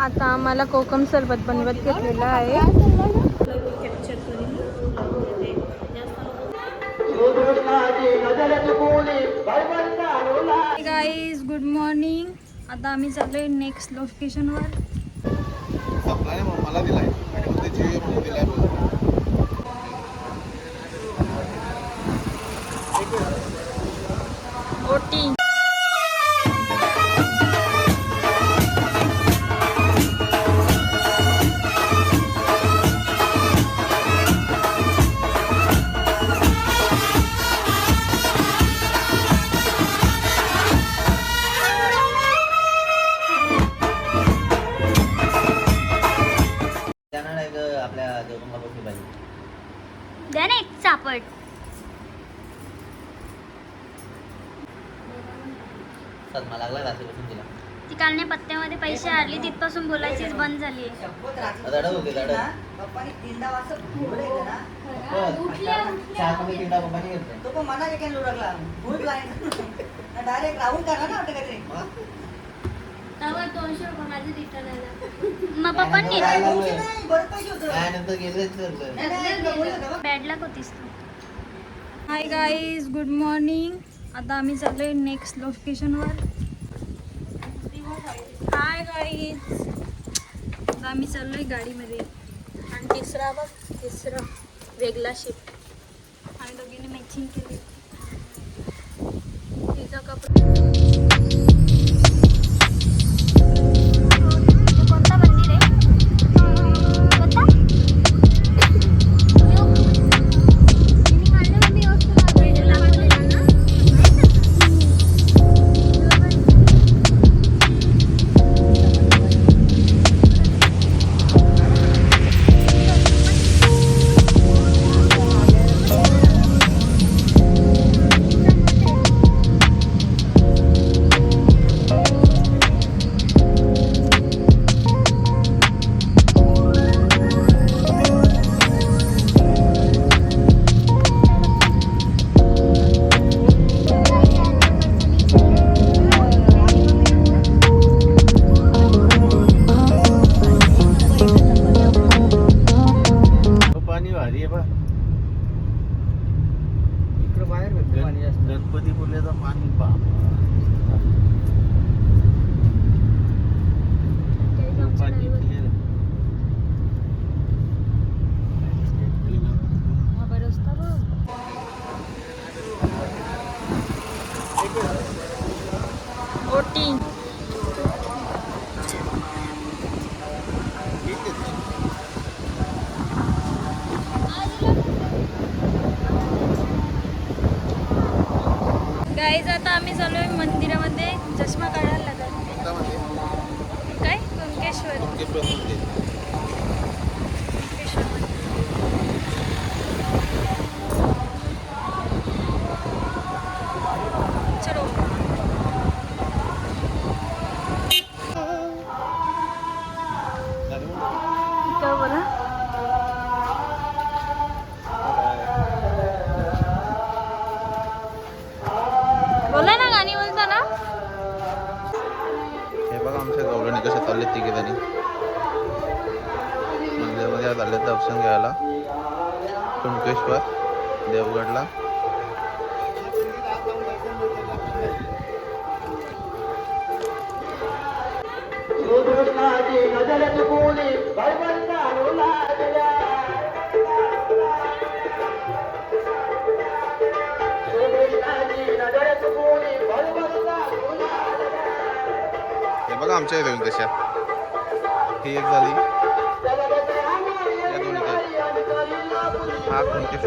आता आम्हाला कोकम सरबत बनवत घेतलेलं आहे. गाईज गुड मॉर्निंग आता आम्ही चाललोय नेक्स्ट लोकेशनवर सप्लाय मला दिलाय. तिला. ती काल नाही पत्त्यामध्ये पैसे आले तिथपासून बोलायचीच बंद झाली दडत होते दडत पप्पानी तीनदा वाजता उघडे गेले ना. चहा कमी तीनदा पप्पानी घेतलं तो पण मना एका लुडकला भूत लाईन. डायरेक्ट राहून करा ना वाटतं काहीतरी. मग? पप्पांनी. बॅड लक होतीस तू. हाय गाईज गुड मॉर्निंग आता आम्ही चाललोय नेक्स्ट लोकेशनवर हाय गाईज आम्ही आम्ही चाललोय गाडीमध्ये. आणि तिसरा बघ तिसरा वेगळा शिफ्ट आणि दोघींनी मॅचिंग केली. तिचा कपडा गाईज आता आम्ही चालूय मंदिरामध्ये चष्मा काढायला लागत? काय? कुंकेश्वर मंदिरामध्ये आज आले दर्शन घ्यायला. कुणकेश्वर देवगडला. हे बघा आमच्या इथे कशा ही एक झाली. ਆਪ ਨੂੰ ਜੇ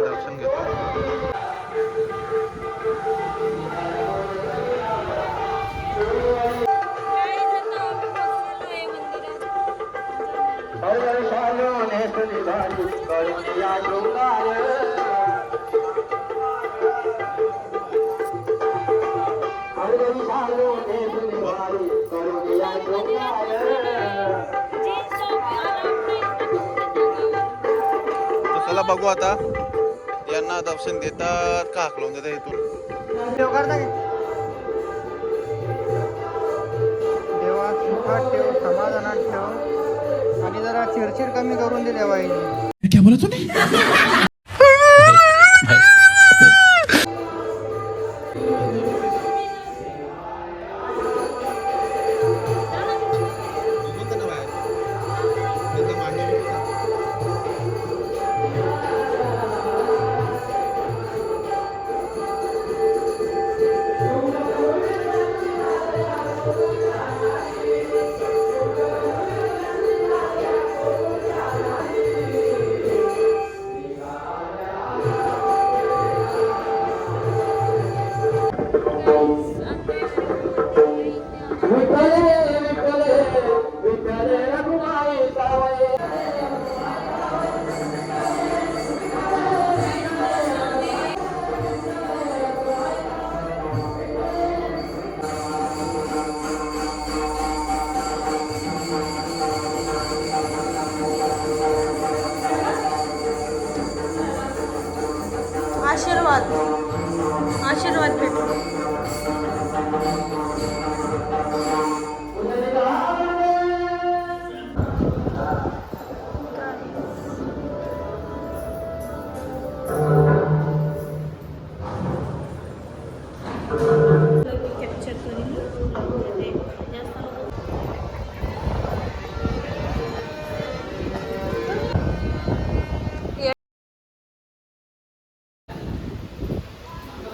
दर्शन घेतो. Yeah. ਦਰਸ਼ਨ ਕੀ बघू आता. यांना दर्शन देतात का? हकलवून देतात इथून. देवा ठेव समाधानात ठेव. आणि जरा चिरचिर कमी करून दे देवाईने Amém.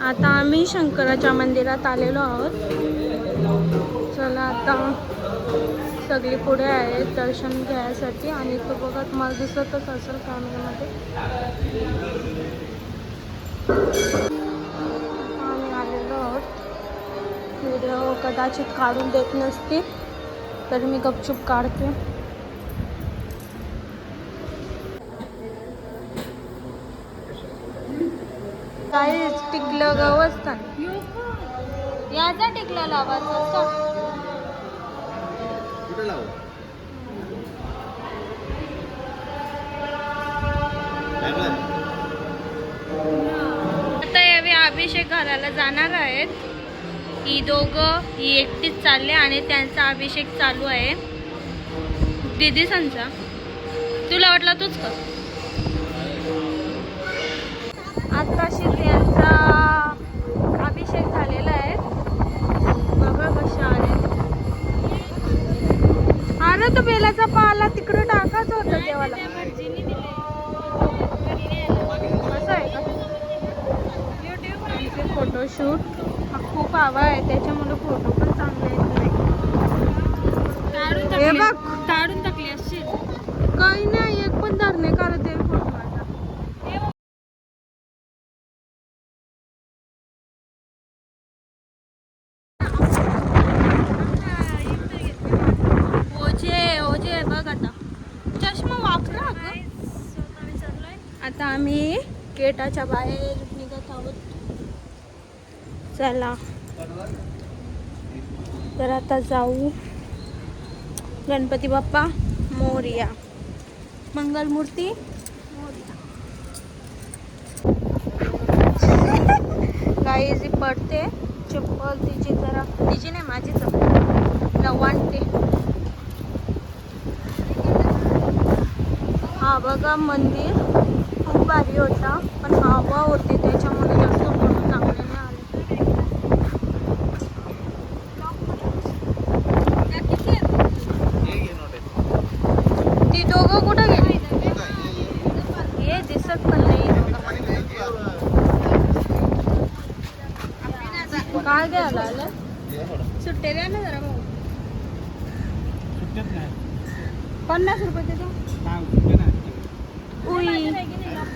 आता आम्ही शंकराच्या मंदिरात आलेलो आहोत. चला आता सगळी पुढे आहेत दर्शन घ्यायसाठी. आणि तो बघा तुम्हाला दिसतच असेल फॅमिलीमध्ये आम्ही आलेलो आहोत. व्हिडिओ कदाचित काढून देत नसतील तर मी गपचूप काढते. टिकलं गवसtan याचा टिकला लावायचा असतो. कुठे लावू? आता यावेळी अभिषेक घराला जाणार आहेत. ही दोघं ही एकटीच चालले आणि त्यांचा अभिषेक चालू आहे. दिदी संचा तुला वाटला तूच का आताशी त्यांचा अभिषेक झालेला आहे. बघा कशा आले अरे तो बेलाचा पाला तिकडे टाकाच होता देवाला. फोटोशूट हा खूप हवा आहे. त्याच्यामुळे फोटो पण चांगले येत नाही काढून टाकली. असशील काही नाही एक पण धरणे करत आहे फोटो माझा ओझे ओझे बघ आता चष्मा वापरा आता आम्ही गेटाच्या बाहेर निघत आहोत. चला. तर आता जाऊ. गणपती बाप्पा मोरिया. मंगलमूर्ती काही जी पडते चप्पल तिची जरा. तिची नाही माझी चप्पल लवांटे हा बघा मंदिर. खूप भारी होता पण हवा होती त्याच्यामुळे जास्त फोटो चांगले नाही आले. ती दोघं कुठं गेली? हे दिसत पण नाही. काय घ्यायला आलं? सुट्टे द्या ना जरा भाऊ. पन्नास रुपये देतो. उई.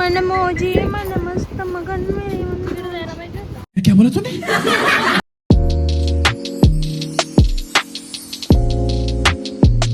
मन मोजी मन मस्त मगन मेरे मंदिर